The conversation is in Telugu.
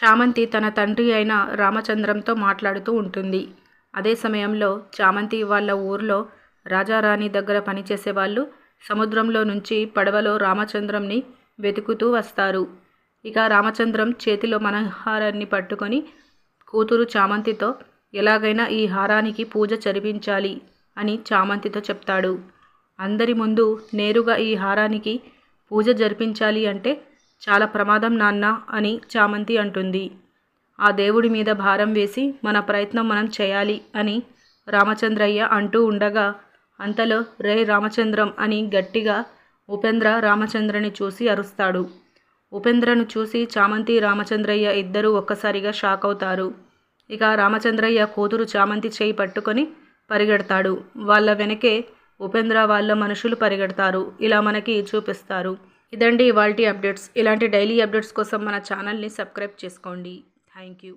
చామంతి తన తండ్రి అయిన రామచంద్రంతో మాట్లాడుతూ ఉంటుంది. అదే సమయంలో చామంతి వాళ్ళ ఊర్లో రాజారాణి దగ్గర పనిచేసే వాళ్ళు సముద్రంలో నుంచి పడవలో రామచంద్రంని వెతుకుతూ వస్తారు. ఇక రామచంద్రం చేతిలో మనహారాన్ని పట్టుకొని కూతురు చామంతితో ఎలాగైనా ఈ హారానికి పూజ జరిపించాలి అని చామంతితో చెప్తాడు. అందరి ముందు నేరుగా ఈ హారానికి పూజ జరిపించాలి అంటే చాలా ప్రమాదం నాన్న అని చామంతి అంటుంది. ఆ దేవుడి మీద భారం వేసి మన ప్రయత్నం మనం చేయాలి అని రామచంద్రయ్య అంటూ ఉండగా అంతలో రే రామచంద్రం అని గట్టిగా ఉపేంద్ర రామచంద్రని చూసి అరుస్తాడు. ఉపేంద్రను చూసి చామంతి రామచంద్రయ్య ఇద్దరూ ఒక్కసారిగా షాక్ అవుతారు. ఇక రామచంద్రయ్య కూతురు చామంతి చేయి పట్టుకొని పరిగెడతాడు. వాళ్ళ వెనకే ఉపేంద్ర వాళ్ళ మనుషులు పరిగెడతారు. ఇలా మనకి చూపిస్తారు. ఇదండి ఇవాళ అప్డేట్స్. ఇలాంటి డైలీ అప్డేట్స్ కోసం మన ఛానల్ని సబ్స్క్రైబ్ చేసుకోండి. Thank you.